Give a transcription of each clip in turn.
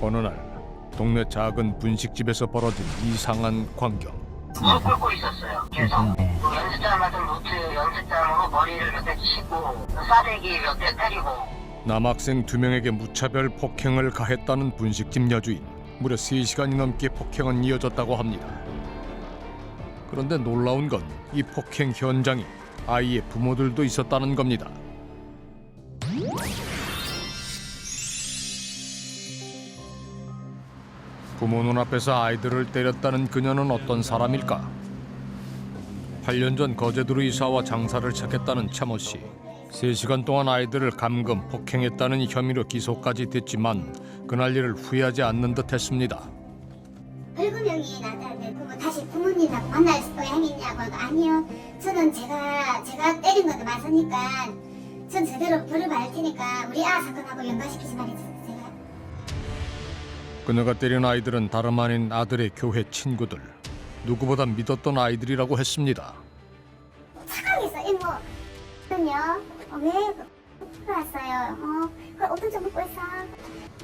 어느 날 동네 작은 분식집에서 벌어진 이상한 광경. 꿇고 있었어요. 계속 그 연습장 같은 노트 연습장으로 머리를 몇 대 치고 싸대기 몇 대 때리고 남학생 두 명에게 무차별 폭행을 가했다는 분식집 여주인. 무려 3시간이 넘게 폭행은 이어졌다고 합니다. 그런데 놀라운 건 이 폭행 현장에 아이의 부모들도 있었다는 겁니다. 부모 눈앞에서 아이들을 때렸다는 그녀는 어떤 사람일까? 8년 전 거제도로 이사와 장사를 시작했다는 차모 씨. 3시간 동안 아이들을 감금, 폭행했다는 혐의로 기소까지 됐지만 그날 일을 후회하지 않는 듯 했습니다. 불구명이 나타났는데 그거 다시 부모님 만날 하고 아니요 저는 제가 제가 때린 것도 맞으니까 전 제대로 벌을 받을 테니까 우리 아 사건하고 연관시키지 말했어요 제가 그녀가 때린 아이들은 다름 아닌 아들의 교회 친구들. 누구보다 믿었던 아이들이라고 했습니다. 착하겠어 이모. 그럼요. 어, 왜어 그걸 어떤 점 먹고 있어?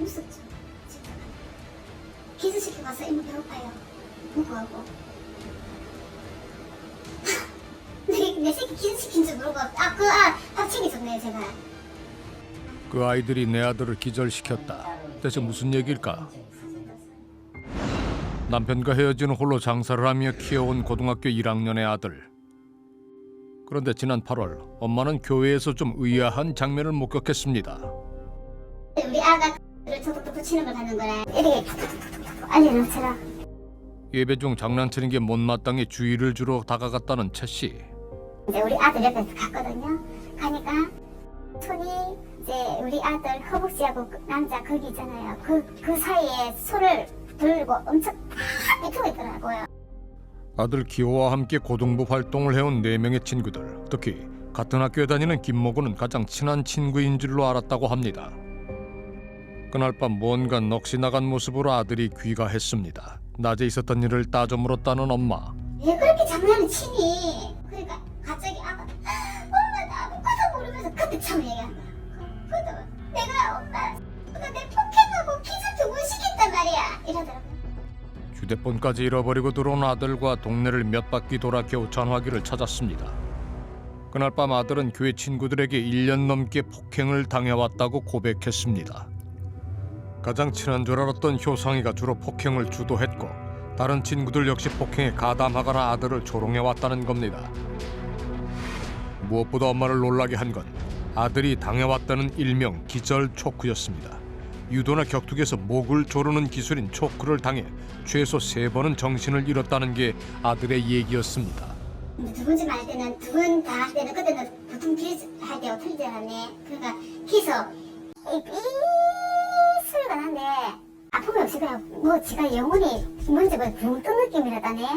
무섭죠. 진짜 기술시키고 와서 이모 배고파요. 먹고하고? 내, 내 새끼 기술시킨 줄 모르고 아 그 아 밥 챙겨줬네요 제가 그 아이들이 내 아들을 기절시켰다. 대체 무슨 얘기일까? 남편과 헤어진 홀로 장사를 하며 키워온 고등학교 1학년의 아들. 그런데 지난 8월 엄마는 교회에서 좀 의아한 장면을 목격했습니다. 우리 아가 를 저도 붙이는 걸 하는 거라 이렇게 툭툭툭툭툭 알려놓처럼 예배 중 장난치는 게 못마땅해 주의를 주러 다가갔다는 최 씨. 이제 우리 아들 옆에 갔거든요. 가니까 손이 이제 우리 아들 허벅지하고 그 남자 거기 있잖아요. 그, 그 사이에 손을 들고 엄청 탁 비트고 있더라고요. 아들 기호와 함께 고등부 활동을 해온 네 명의 친구들, 특히 같은 학교에 다니는 김모구는 가장 친한 친구인 줄로 알았다고 합니다. 그날 밤 뭔가 넋이 나간 모습으로 아들이 귀가했습니다. 낮에 있었던 일을 따져 물었다는 엄마. 왜 그렇게 장난을 치니? 그러니까 갑자기 아가 엄마 나 아무것도 모르면서 그때 참 얘기한 거야. 휴대폰까지 잃어버리고 들어온 아들과 동네를 몇 바퀴 돌아 겨우 전화기를 찾았습니다. 그날 밤 아들은 교회 친구들에게 1년 넘게 폭행을 당해왔다고 고백했습니다. 가장 친한 줄 알았던 효상이가 주로 폭행을 주도했고 다른 친구들 역시 폭행에 가담하거나 아들을 조롱해왔다는 겁니다. 무엇보다 엄마를 놀라게 한 건 아들이 당해왔다는 일명 기절 초크였습니다. 유도나 격투기에서 목을 조르는 기술인 초크를 당해 최소 세 번은 정신을 잃었다는 게 아들의 얘기였습니다. 근데 두 번 째 말 때는 두 번 다 할 때는 그때는 보통 길할 때가 틀리지 않았네. 그러니까 기서 이삐 소리가 나는데 아픔이 그냥 뭐 지가 영혼이 뭔지 뭐붕 뜬 느낌이라다네.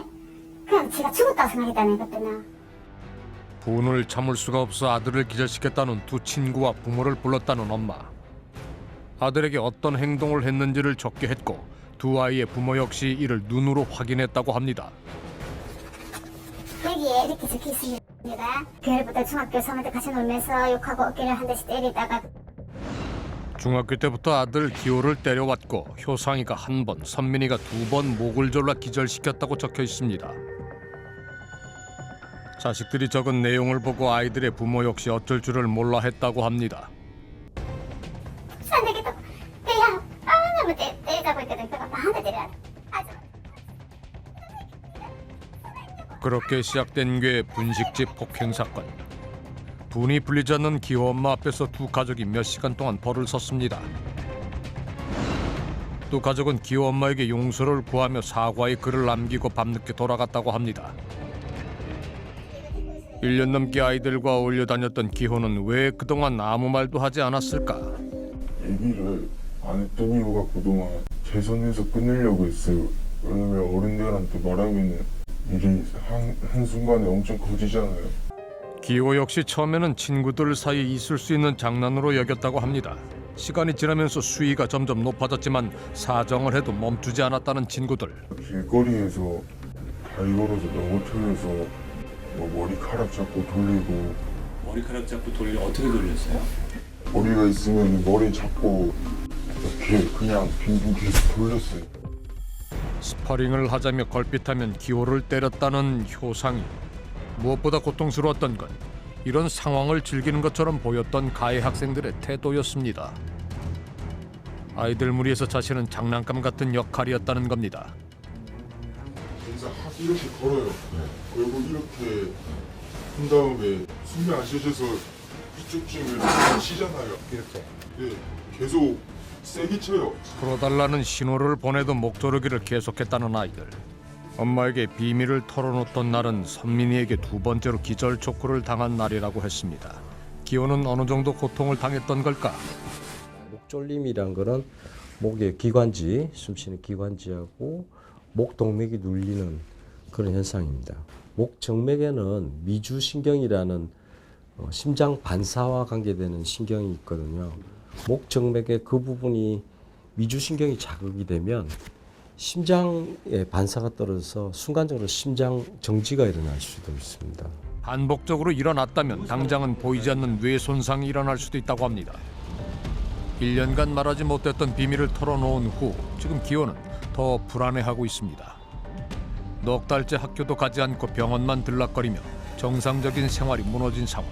그냥 지가 죽었다고 생각했다네 그때는. 분을 참을 수가 없어 아들을 기절시켰다는 두 친구와 부모를 불렀다는 엄마. 아들에게 어떤 행동을 했는지를 적게 했고 두 아이의 부모 역시 이를 눈으로 확인했다고 합니다. 여기에 이렇게 적혀 있습니다. 교회부터 중학교 3학년 때 같이 놀면서 욕하고 어깨를 한 대씩 때리다가 중학교 때부터 아들 기호를 때려왔고 효상이가 한 번, 선민이가 두 번 목을 졸라 기절시켰다고 적혀 있습니다. 자식들이 적은 내용을 보고 아이들의 부모 역시 어쩔 줄을 몰라 했다고 합니다. 그렇게 시작된 게 분식집 폭행 사건. 분이 풀리지 않는 기호 엄마 앞에서 두 가족이 몇 시간 동안 벌을 섰습니다. 또 가족은 기호 엄마에게 용서를 구하며 사과의 글을 남기고 밤늦게 돌아갔다고 합니다. 1년 넘게 아이들과 어울려 다녔던 기호는 왜 그동안 아무 말도 하지 않았을까? 얘기를 안 했던 이유가 그동안 제 선에서 끊으려고 했어요. 왜냐면 어른들한테 말하면 일이 한, 한순간에 엄청 커지잖아요. 기호 역시 처음에는 친구들 사이에 있을 수 있는 장난으로 여겼다고 합니다. 시간이 지나면서 수위가 점점 높아졌지만 사정을 해도 멈추지 않았다는 친구들. 길거리에서 걸어서 넘어뜨려서 뭐 머리카락 잡고 돌리고 머리카락 잡고 돌려 어떻게 돌렸어요? 머리가 있으면 머리 잡고 걔 그냥 빙빙 계속 돌렸어요. 스파링을 하자며 걸핏하면 기호를 때렸다는 효상이 무엇보다 고통스러웠던 건 이런 상황을 즐기는 것처럼 보였던 가해 학생들의 태도였습니다. 아이들 무리에서 자신은 장난감 같은 역할이었다는 겁니다. 확 이렇게 걸어요. 그리고 이렇게 한 다음에 숨이 안 쉬어져서 이쪽쯤을 치잖아요. 이렇게. 네, 계속 세게 쳐요. 풀어달라는 신호를 보내도 목조르기를 계속했다는 아이들. 엄마에게 비밀을 털어놓던 날은 선민이에게 두 번째로 기절 초크를 당한 날이라고 했습니다. 기호는 어느 정도 고통을 당했던 걸까? 목졸림이란 거는 목의 기관지, 숨쉬는 기관지하고 목 동맥이 눌리는 그런 현상입니다. 목 정맥에는 미주신경이라는 어, 심장 반사와 관계되는 신경이 있거든요. 목 정맥의 그 부분이 미주신경이 자극이 되면 심장의 반사가 떨어져서 순간적으로 심장 정지가 일어날 수도 있습니다. 반복적으로 일어났다면 당장은 보이지 않는 뇌 손상이 일어날 수도 있다고 합니다. 1년간 말하지 못했던 비밀을 털어놓은 후 지금 기호는 더 불안해하고 있습니다. 넉 달째 학교도 가지 않고 병원만 들락거리며 정상적인 생활이 무너진 상황.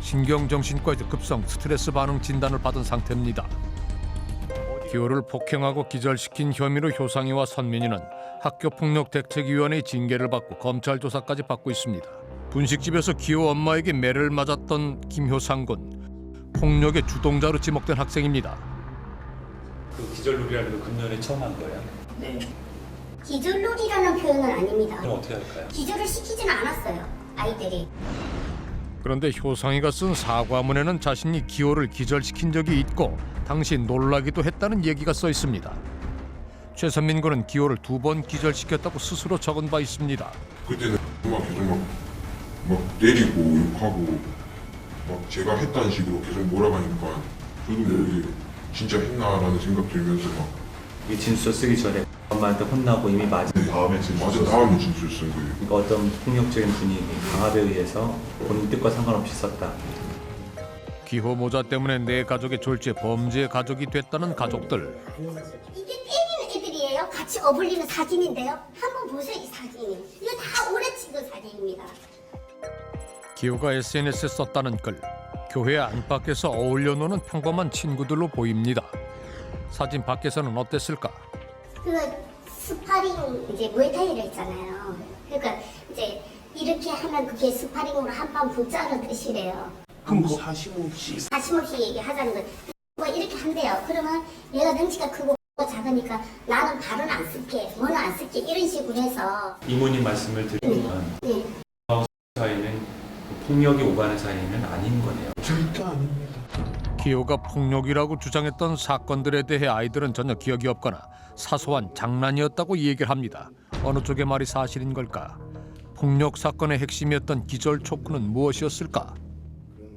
신경정신과에서 급성 스트레스 반응 진단을 받은 상태입니다. 기호를 폭행하고 기절시킨 혐의로 효상이와 선민이는 학교폭력대책위원회의 징계를 받고 검찰 조사까지 받고 있습니다. 분식집에서 기호 엄마에게 매를 맞았던 김효상 군 폭력의 주동자로 지목된 학생입니다. 그 기절놀이라는 거 금년에 처음 한 거예요? 기절놀이라는 표현은 아닙니다. 그럼 어떻게 할까요? 기절을 시키지는 않았어요. 아이들이. 그런데 효상이가 쓴 사과문에는 자신이 기호를 기절시킨 적이 있고 당시 놀라기도 했다는 얘기가 써 있습니다. 최선민 군은 기호를 두 번 기절시켰다고 스스로 적은 바 있습니다. 그때는 막 계속 막, 막 때리고 욕하고 막 제가 했다는 식으로 계속 몰아가니까 저도 모르게 진짜 했나라는 생각 들면서 막 이 진술서 쓰기 전에 엄마한테 혼나고 이미 맞은 다음에 맞은 다음에 진술 쓴 거예요. 그러니까 어떤 폭력적인 분위기, 강압에 의해서 본인 뜻과 상관없이 썼다. 기호 모자 때문에 내 가족의 졸지에 범죄의 가족이 됐다는 가족들. 이게 때리는 애들이에요. 같이 어울리는 사진인데요. 한번 보세요, 이 사진이. 이거 다 오래 찍은 사진입니다. 기호가 SNS에 썼다는 글. 교회 안팎에서 어울려 노는 평범한 친구들로 보입니다. 사진 밖에서는 어땠을까? 그 스파링 이제 무에타이를 했잖아요. 그러니까 이제 이렇게 하면 그게 스파링으로 한판 붙자는 뜻이래요. 그럼 사심없이 사심없이 얘기하자는 거. 뭐 이렇게 한대요. 그러면 얘가 능치가 크고 작으니까 나는 발은 안 쓸게, 뭐는 안 쓸게 이런 식으로 해서 이모님 말씀을 들으면 네. 사이는 폭력이 오가는 사이는 아닌 거네요. 절대 아닙니다. 기호가 폭력이라고 주장했던 사건들에 대해 아이들은 전혀 기억이 없거나 사소한 장난이었다고 얘기를 합니다. 어느 쪽의 말이 사실인 걸까? 폭력 사건의 핵심이었던 기절 초크는 무엇이었을까?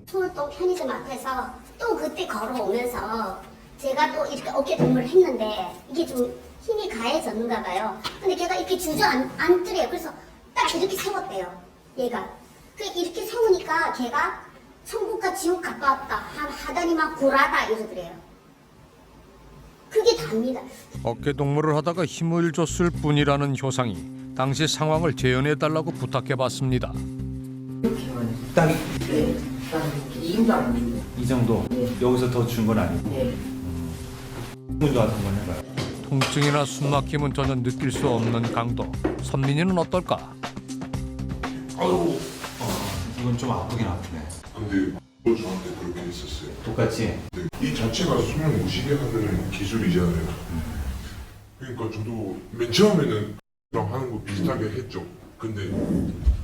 수월동 편의점 앞에서 또 그때 걸어오면서 제가 또 이렇게 어깨 동무를 했는데 이게 좀 힘이 가해졌는가 봐요. 근데 걔가 이렇게 주저앉더래요. 그래서 딱 이렇게 세웠대요. 얘가. 그 이렇게 세우니까 걔가 천국과 지옥 가까웠다. 하- 하더니 막 굴하다 이러더래요. 그게 답니다. 어깨 동무를 하다가 힘을 줬을 뿐이라는 효상이 당시 상황을 재현해 달라고 부탁해 봤습니다. 딱이 정도 여기서 더 준 건 아니고 문도 와서 한번 해봐요. 통증이나 숨막힘은 전혀 느낄 수 없는 강도. 선민이는 어떨까? 어, 이건 좀 아프긴 아프네. 근데 또 저한테 그렇게 했었어요. 똑같이 네, 이 자체가 숨을 못 쉬게 하는 기술이잖아요. 그러니까 저도 맨 처음에는 그냥 하는 거 비슷하게 했죠. 근데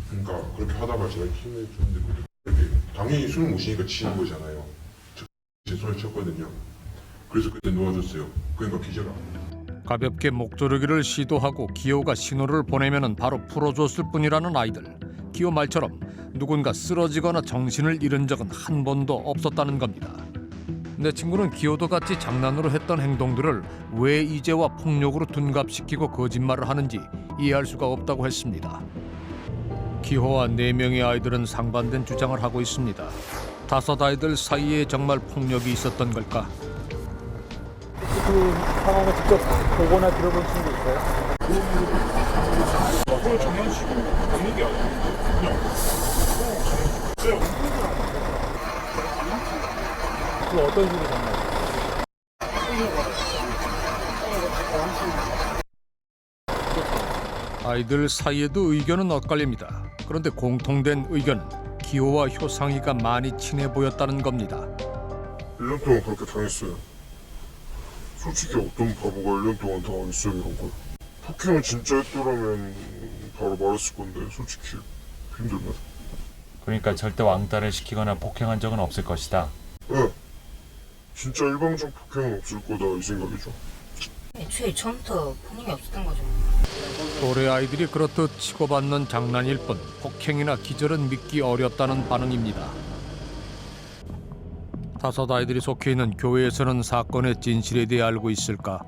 그러니까 그렇게 하다가 제가 힘을 줬는데 그렇게 당연히 숨을 못 쉬니까 치는 거잖아요. 저- 제 손을 쳤거든요. 그래서 그때 놓아줬어요. 그러니까 기절 안 해요. 가볍게 목조르기를 시도하고 기호가 신호를 보내면 바로 풀어줬을 뿐이라는 아이들. 기호 말처럼 누군가 쓰러지거나 정신을 잃은 적은 한 번도 없었다는 겁니다. 내 친구는 기호도 같이 장난으로 했던 행동들을 왜 이제와 폭력으로 둔갑시키고 거짓말을 하는지 이해할 수가 없다고 했습니다. 기호와 네 명의 아이들은 상반된 주장을 하고 있습니다. 다섯 아이들 사이에 정말 폭력이 있었던 걸까? 그 상황을 직접 보거나 들어보신 게 있어요? 그 어떤 식으로 장난? 아이들 사이에도 의견은 엇갈립니다. 그런데 공통된 의견은 기호와 효상이가 많이 친해 보였다는 겁니다. 1년 동안 그렇게 당했어요. 솔직히 어떤 바보가 1년 동안 당하겠어요 이런 걸. 폭행을 진짜 했더라면 바로 말했을 건데 솔직히 힘들면. 그러니까 절대 왕따를 시키거나 폭행한 적은 없을 것이다. 예. 진짜 일방적 폭행은 없을 거다 이 생각이죠. 애초에 처음부터 본인이 없었던 거죠. 또래 아이들이 그렇듯 치고받는 장난일 뿐 폭행이나 기절은 믿기 어렵다는 반응입니다. 다섯 아이들이 속해 있는 교회에서는 사건의 진실에 대해 알고 있을까?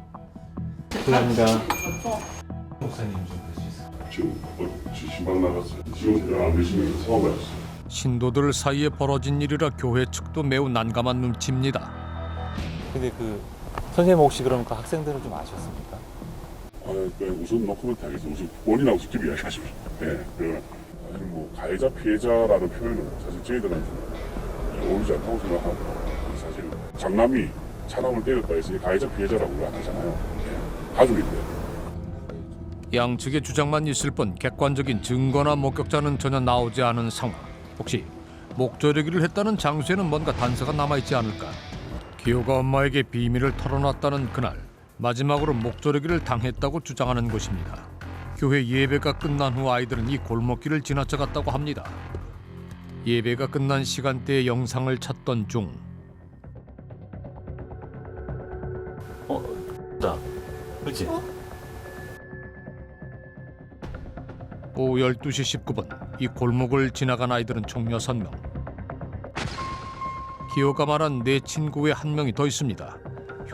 감사합니다. 목사님 좀? 지금 어, 신방 나갔어요. 지금 대화 안 계시면서 사업 하셨어요. 신도들 사이에 벌어진 일이라 교회 측도 매우 난감한 눈치입니다. 근데 그 선생님 혹시 그럼 그 학생들은 좀 아셨습니까? 아, 그 우선 노코멘트 하겠습니다. 우선 본인하고 직접 이야기하십시오. 예, 그 아니 뭐 가해자 피해자라는 표현은 사실 저희들한테는 어울리지 않다고 생각하고 사실 장남이 사람을 때렸다 해서 가해자 피해자라고 안 하잖아요. 예, 가족인데. 양측의 주장만 있을 뿐 객관적인 증거나 목격자는 전혀 나오지 않은 상황. 혹시 목조르기를 했다는 장소에는 뭔가 단서가 남아있지 않을까? 기호가 엄마에게 비밀을 털어놨다는 그날 마지막으로 목조르기를 당했다고 주장하는 곳입니다. 교회 예배가 끝난 후 아이들은 이 골목길을 지나쳐 갔다고 합니다. 예배가 끝난 시간대의 영상을 찾던 중 자, 그렇지. 오후 12시 19분 이 골목을 지나간 아이들은 총 6명. 기호가 말한 내 친구 외한 명이 더 있습니다.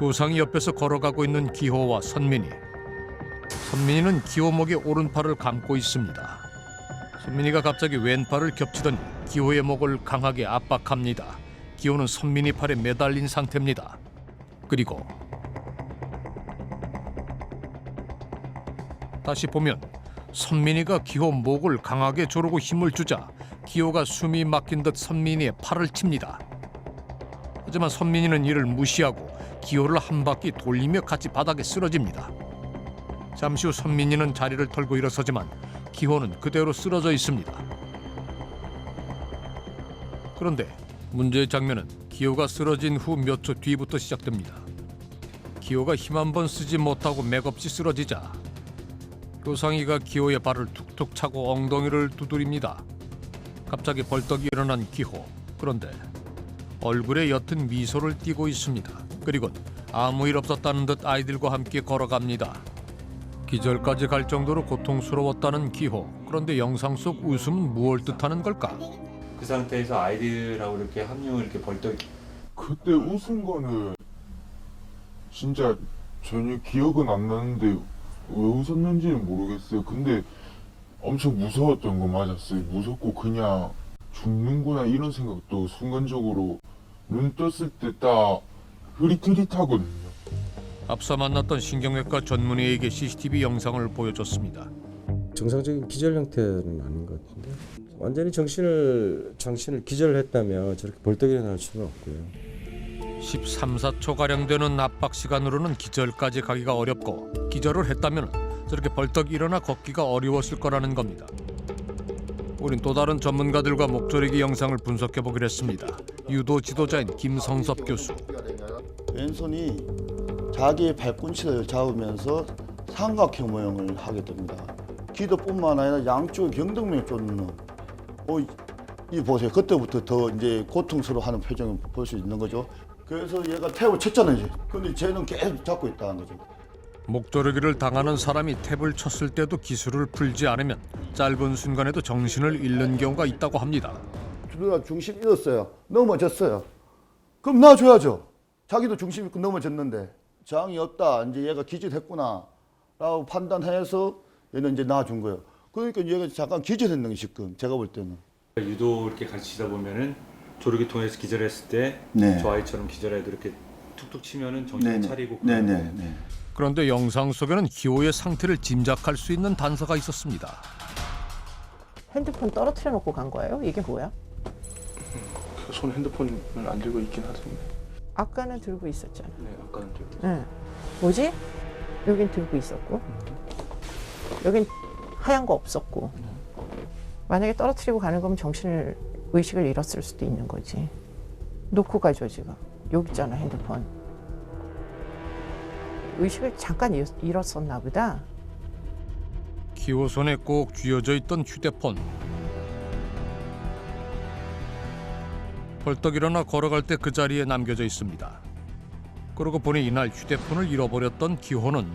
효상이 옆에서 걸어가고 있는 기호와 선민이. 선민이는 기호 목의 오른팔을 감고 있습니다. 선민이가 갑자기 왼팔을 겹치더니 기호의 목을 강하게 압박합니다. 기호는 선민이 팔에 매달린 상태입니다. 그리고 다시 보면 선민이가 기호 목을 강하게 조르고 힘을 주자 기호가 숨이 막힌 듯 선민이의 팔을 칩니다. 하지만 선민이는 이를 무시하고 기호를 한 바퀴 돌리며 같이 바닥에 쓰러집니다. 잠시 후 선민이는 자리를 털고 일어서지만 기호는 그대로 쓰러져 있습니다. 그런데 문제의 장면은 기호가 쓰러진 후 몇 초 뒤부터 시작됩니다. 기호가 힘 한 번 쓰지 못하고 맥없이 쓰러지자 교상이가 기호의 발을 툭툭 차고 엉덩이를 두드립니다. 갑자기 벌떡 일어난 기호. 그런데 얼굴에 옅은 미소를 띠고 있습니다. 그리고 아무 일 없었다는 듯 아이들과 함께 걸어갑니다. 기절까지 갈 정도로 고통스러웠다는 기호. 그런데 영상 속 웃음은 무엇을 뜻하는 걸까? 그 상태에서 아이들하고 이렇게 합류 이렇게 벌떡 그때 웃은 거는 진짜 전혀 기억은 안 나는데 왜 웃었는지는 모르겠어요. 근데 엄청 무서웠던 거 맞았어요. 무섭고 그냥 죽는구나 이런 생각도 순간적으로 눈 떴을 때 딱 흐릿흐릿하거든요. 앞서 만났던 신경외과 전문의에게 CCTV 영상을 보여줬습니다. 정상적인 기절 형태는 아닌 것 같은데 완전히 정신을 정신을 기절했다면 저렇게 벌떡 일어날 수는 없고요. 13, 4초 가량 되는 압박 시간으로는 기절까지 가기가 어렵고 기절을 했다면 저렇게 벌떡 일어나 걷기가 어려웠을 거라는 겁니다. 우린 또 다른 전문가들과 목조리기 영상을 분석해 보기로 했습니다. 유도 지도자인 김성섭 교수. 왼손이 자기의 발꿈치를 잡으면서 삼각형 모형을 하게 됩니다. 기도뿐만 아니라 양쪽 경동맥 쫓는 어, 이 보세요. 그때부터 더 이제 고통스러워하는 표정을 볼 수 있는 거죠. 그래서 얘가 태워 쳤잖아요. 이제. 근데 쟤는 계속 잡고 있다는 거죠. 목조르기를 당하는 사람이 탭을 쳤을 때도 기술을 풀지 않으면 짧은 순간에도 정신을 잃는 경우가 있다고 합니다. 누가 중심 잃었어요. 넘어졌어요. 그럼 놔줘야죠. 자기도 중심 잃고 넘어졌는데 장이 없다. 이제 얘가 기절했구나. 라고 판단해서 얘는 이제 놔준 거예요. 그러니까 얘가 잠깐 기절했는 게 지금 제가 볼 때는. 유도 이렇게 가르치다 보면은 조르기 통해서 기절했을 때저 네. 아이처럼 기절해도 이렇게 툭툭 치면은 정신 네네. 차리고 네네 네. 그런데 영상 속에는 기호의 상태를 짐작할 수 있는 단서가 있었습니다. 핸드폰 떨어뜨려 놓고 간 거예요? 이게 뭐야? 손 핸드폰을 안 들고 있긴 하던데. 아까는 들고 있었잖아. 네, 아까는 들고. 응. 뭐지? 여긴 들고 있었고, 여긴 하얀 거 없었고. 만약에 떨어뜨리고 가는 거면 정신을 의식을 잃었을 수도 있는 거지. 놓고 가죠 지금. 여기 있잖아 핸드폰. 의식을 잠깐 잃- 잃었었나 보다. 기호 손에 꼭 쥐어져 있던 휴대폰. 벌떡 일어나 걸어갈 때 그 자리에 남겨져 있습니다. 그러고 보니 이날 휴대폰을 잃어버렸던 기호는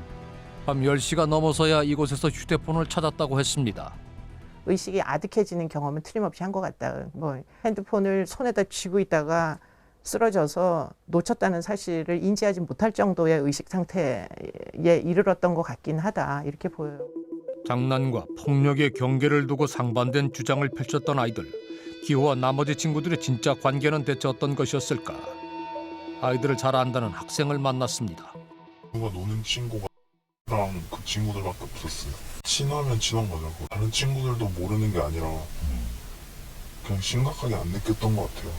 밤 10시가 넘어서야 이곳에서 휴대폰을 찾았다고 했습니다. 의식이 아득해지는 경험은 틀림없이 한 것 같다. 뭐 핸드폰을 손에다 쥐고 있다가 쓰러져서 놓쳤다는 사실을 인지하지 못할 정도의 의식 상태에 이르렀던 것 같긴 하다. 이렇게 보여요. 장난과 폭력의 경계를 두고 상반된 주장을 펼쳤던 아이들. 기호와 나머지 친구들의 진짜 관계는 대체 어떤 것이었을까? 아이들을 잘 안다는 학생을 만났습니다. 누가 노는 친구가 랑 그 친구들밖에 없었어요. 친하면 친한 거죠. 다른 친구들도 모르는 게 아니라 그냥 심각하게 안 느꼈던 것 같아요.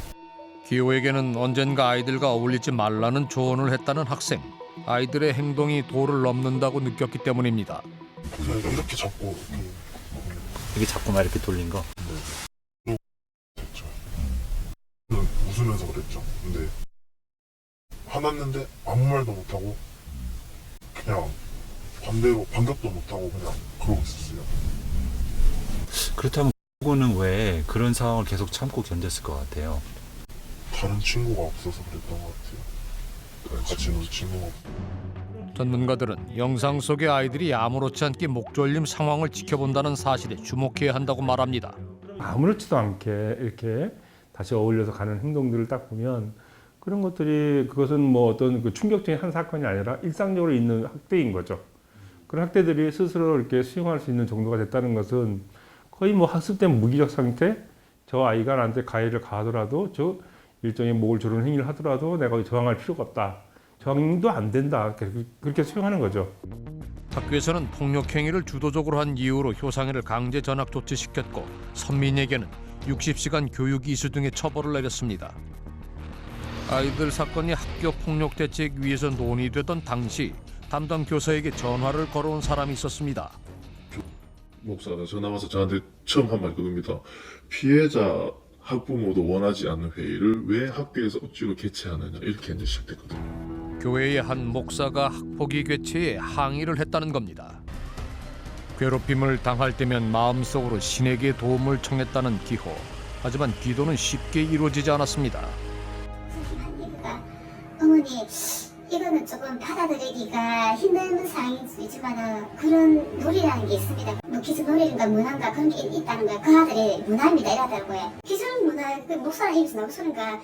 기호에게는 언젠가 아이들과 어울리지 말라는 조언을 했다는 학생. 아이들의 행동이 도를 넘는다고 느꼈기 때문입니다. 그냥 이렇게 잡고 이렇게 이게 자꾸만 이렇게 돌린 거. 됐죠. 저는 웃으면서 그랬죠. 근데 화났는데 아무 말도 못하고 그냥 반대로 반격도 못하고 그냥 그러고 있었어요. 그렇다면 그거는 왜 그런 상황을 계속 참고 견뎠을 것 같아요. 다른 친구가 없어서 그랬던 것 같아요. 같이 놀 친구가 없 전문가들은 영상 속의 아이들이 아무렇지 않게 목 졸림 상황을 지켜본다는 사실에 주목해야 한다고 말합니다. 아무렇지도 않게 이렇게 다시 어울려서 가는 행동들을 딱 보면 그런 것들이 그것은 뭐 어떤 그 충격적인 한 사건이 아니라 일상적으로 있는 학대인 거죠. 그런 학대들이 스스로 이렇게 수용할 수 있는 정도가 됐다는 것은 거의 뭐 학습된 무기적 상태. 저 아이가 나한테 가해를 가하더라도 저 일종의 목을 조르는 행위를 하더라도 내가 저항할 필요가 없다. 저항도 안 된다. 그렇게- 수용하는 거죠. 학교에서는 폭력 행위를 주도적으로 한 이유로 효상이를 강제 전학 조치시켰고 선민에게는 60시간 교육 이수 등의 처벌을 내렸습니다. 아이들 사건이 학교 폭력 대책 위에서 논의되던 당시 담당 교사에게 전화를 걸어온 사람이 있었습니다. 목사가 전화 와서 저한테 처음 한 말 그겁니다. 피해자 학부모도 원하지 않는 회의를 왜 학교에서 억지로 개최하느냐 이렇게 이제 시작됐거든요. 교회의 한 목사가 학폭위 개최에 항의를 했다는 겁니다. 괴롭힘을 당할 때면 마음속으로 신에게 도움을 청했다는 기호. 하지만 기도는 쉽게 이루어지지 않았습니다. 어머니 이거는 조금 받아들이기가 힘든 있지만은 그런 놀이라는 게 있습니다. 뭐 기술 놀이인가 문화인가 그런 게 있다는 거예요. 그 아들이 문화입니다 이러더라고요. 기술 문화 그 목사랑 입에서 나온 소리인가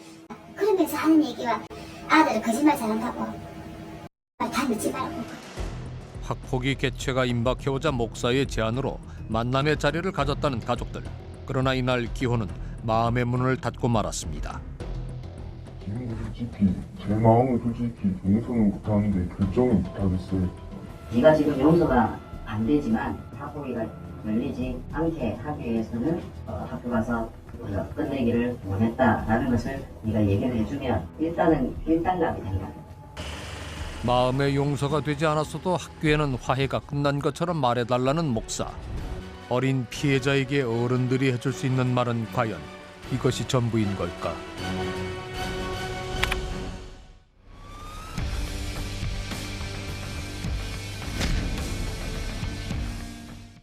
그러면서 하는 얘기와 아들은 거짓말 잘한다고 말다 믿지 말고 학폭위 개최가 임박해오자 목사의 제안으로 만남의 자리를 가졌다는 가족들. 그러나 이날 기호는 마음의 문을 닫고 말았습니다. 지금도 솔직히 제 마음은 솔직히 용서는 못하는데 결정은 못하겠어요. 네가 지금 용서가 안 되지만 학부기가 열리지 않게 하기 위해서는 어, 학교 가서 먼저 끝내기를 원했다라는 것을 네가 얘기를 해주면 일단은 일단락이 된다. 마음의 용서가 되지 않았어도 학교에는 화해가 끝난 것처럼 말해달라는 목사. 어린 피해자에게 어른들이 해줄 수 있는 말은 과연 이것이 전부인 걸까?